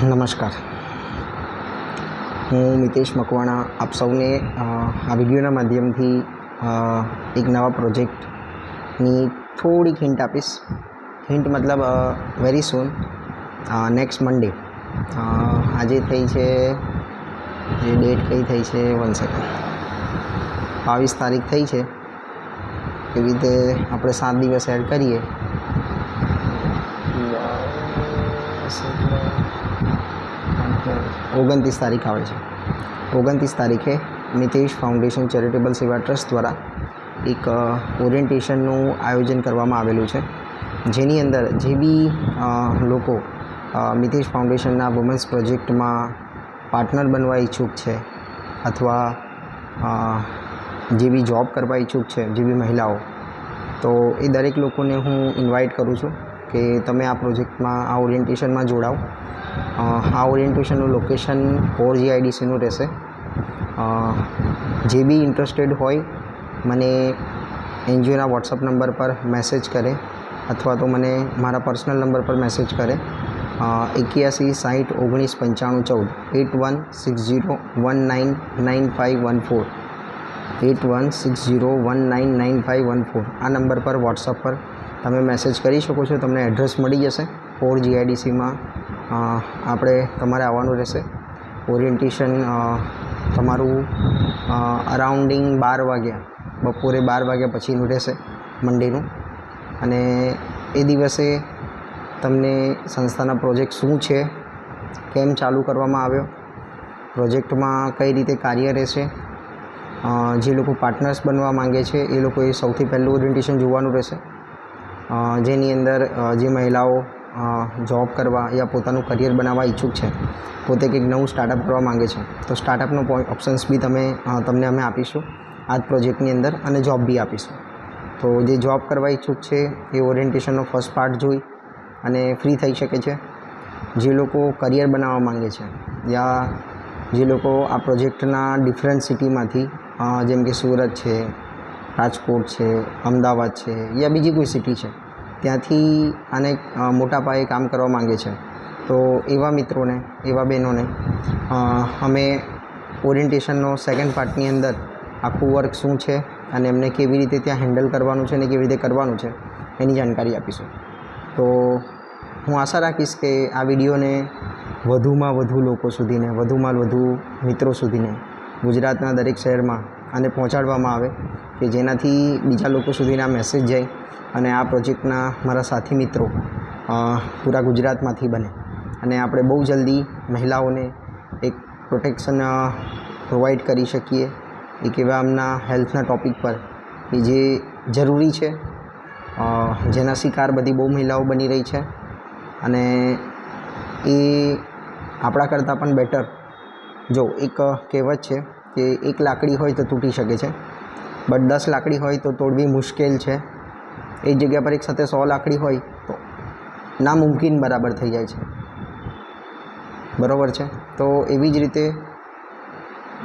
નમસ્કાર. હું મિતેશ મકવાણા. આપ સૌને આ વિડીયોના માધ્યમથી એક નવા પ્રોજેક્ટની થોડીક હિન્ટ આપીશ. હિન્ટ મતલબ વેરી સૂન નેક્સ્ટ મંડે આજે થઈ છે, જે ડેટ કઈ થઈ છે વન સેકન્ડ બાવીસ તારીખ થઈ છે. એવી રીતે આપણે સાત દિવસ એડ કરીએ. ઓગણત્રીસ તારીખ આવે છે. ઓગણત્રીસ તારીખે મિતેશ ફાઉન્ડેશન ચેરિટેબલ સેવા ટ્રસ્ટ દ્વારા એક ઓરિએન્ટેશનનું આયોજન કરવામાં આવેલું છે. જેની અંદર જે બી લોકો મિતેશ ફાઉન્ડેશનના વુમન્સ પ્રોજેક્ટમાં પાર્ટનર બનવા ઈચ્છુક છે અથવા જે બી જોબ કરવા ઈચ્છુક છે, જે બી મહિલાઓ, તો એ દરેક લોકોને હું ઇન્વાઇટ કરું છું કે તમે આ પ્રોજેક્ટમાં, આ ઓરિએન્ટેશનમાં જોડાઓ. આ ઓરિએન્ટેશનનું લોકેશન ફોર જીઆઈડીસીનું રહેશે. જે બી ઇન્ટરેસ્ટેડ હોય, મને એનજીઓના વોટ્સઅપ નંબર પર મેસેજ કરે, અથવા તો મને મારા પર્સનલ નંબર પર મેસેજ કરે. એક્યાસી સાઠ ઓગણીસ પંચાણું ચૌદ eight one six zero one nine nine five one four eight one six zero one nine nine five one four. આ નંબર પર વોટ્સઅપ પર તમે મેસેજ કરી શકો છો, તમને એડ્રેસ મળી જશે ફોર જીઆઈડીસીમાં આપણે તમારે આવવાનું રહેશે. ઓરિએન્ટેશન તમારું અરાઉન્ડિંગ બાર વાગ્યા. બપોરે બાર વાગ્યા પછીનું રહેશે મંડેનું. અને એ દિવસે તમને સંસ્થાના પ્રોજેક્ટ શું છે, કેમ ચાલુ કરવામાં આવ્યો, પ્રોજેક્ટમાં કઈ રીતે કાર્ય રહેશે જે લોકો પાર્ટનર્સ બનવા માંગે છે, એ લોકોએ સૌથી પહેલું ઓરિએન્ટેશન જોવાનું રહેશે. જેની અંદર જે મહિલાઓ જોબ કરવા યા પોતાનું કરિયર બનાવવા ઈચ્છુક છે, પોતે કંઈક નવું સ્ટાર્ટઅપ કરવા માંગે છે, તો સ્ટાર્ટઅપનો ઓપ્શન્સ બી તમે તમને અમે આપીશું, આ જ પ્રોજેક્ટની અંદર અને જોબ બી આપીશું. તો જે જોબ કરવા ઈચ્છુક છે, એ ઓરિએન્ટેશનનો ફર્સ્ટ પાર્ટ જોઈ અને ફ્રી થઈ શકે છે. જે લોકો કરિયર બનાવવા માંગે છે, યા જે લોકો આ પ્રોજેક્ટના ડિફરન્ટ સિટીમાંથી જેમ કે સુરત છે, રાજકોટ છે, અમદાવાદ છે, યા બીજી કોઈ સિટી છે ત્યાંથી આને મોટા પાયે કામ કરવા માંગે છે. તો એવા મિત્રોને, એવા બહેનોને અમે ઓરિએન્ટેશનનો સેકન્ડ પાર્ટની અંદર આખું વર્ક શું છે અને એમને કેવી રીતે ત્યાં હેન્ડલ કરવાનું છે અને કેવી રીતે કરવાનું છે, એની જાણકારી આપીશું. તો હું આશા રાખીશ કે આ વિડીયોને વધુમાં વધુ લોકો સુધીને, વધુમાં વધુ મિત્રો સુધીને ગુજરાતના દરેક શહેરમાં આને પહોંચાડવામાં આવે. કે જેનાથી બીજા લોકો સુધીના મેસેજ જાય અને આ પ્રોજેક્ટના મારા સાથી મિત્રો પૂરા ગુજરાતમાંથી બને. અને આપણે બહુ જલ્દી મહિલાઓને એક પ્રોટેક્શન પ્રોવાઈડ કરી શકીએ એક એવા આમના હેલ્થના ટોપિક પર કે જે જરૂરી છે. જેના શિકાર બધી બહુ મહિલાઓ બની રહી છે. અને એ આપણા કરતાં પણ બેટર જો એક કહેવત છે કે એક લાકડી હોય તો તૂટી શકે છે. બટ દસ લાકડી હોય તો તોડવી મુશ્કેલ છે. એ જગ્યા પર એક સાથે સો લાકડી હોય તો નામુમકિન બરાબર થઈ જાય છે. બરાબર છે? તો એવી જ રીતે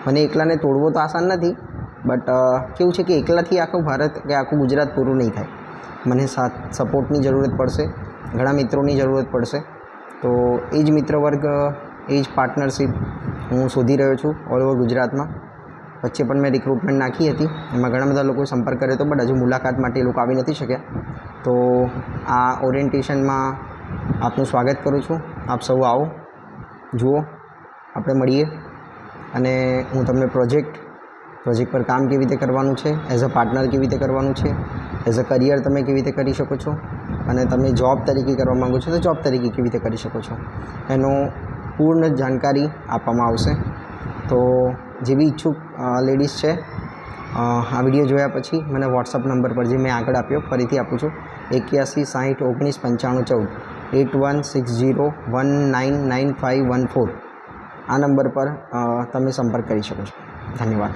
મને એકલાને તોડવો તો આસાન નથી, બટ કેવું છે કે એકલાથી આખું ભારત કે આખું ગુજરાત પૂરું નહીં થાય. મને સાથ, સપોર્ટની જરૂરત પડશે, ઘણા મિત્રોની જરૂરત પડશે. તો એ જ મિત્ર વર્ગ એ જ પાર્ટનરશિપ હું શોધી રહ્યો છું ઓલ ઓવર ગુજરાતમાં. વચ્ચે પણ મેં રિક્રુટમેન્ટ નાખી હતી. એમાં ઘણા બધા લોકોએ સંપર્ક કર્યો હતો, બટ હજુ મુલાકાત માટે એ લોકો આવી નથી શક્યા. તો આ ઓરિએન્ટેશનમાં આપનું સ્વાગત કરું છું. આપ સૌ આવો, જુઓ, આપણે મળીએ. અને હું તમને પ્રોજેક્ટ પ્રોજેક્ટ પર કામ કેવી રીતે કરવાનું છે એઝ અ પાર્ટનર કેવી રીતે કરવાનું છે એઝ અ કરિયર તમે કેવી રીતે કરી શકો છો, અને તમે જોબ તરીકે કરવા માગો છો તો જોબ તરીકે કેવી રીતે કરી શકો છો. એનો પૂર્ણ જાણકારી આપવામાં આવશે. તો જે બી ઈચ્છુક લેડીઝ છે. આ વીડિયો જોયા પછી મને વોટ્સઅપ નંબર પર જે મેં આગળ આપ્યો, ફરીથી આપું છું. એક્યાસી સાઠ ઓગણીસ પંચાણું ચૌદ, eight one six zero one nine nine five one four. આ નંબર પર તમે સંપર્ક કરી શકો છો. ધન્યવાદ.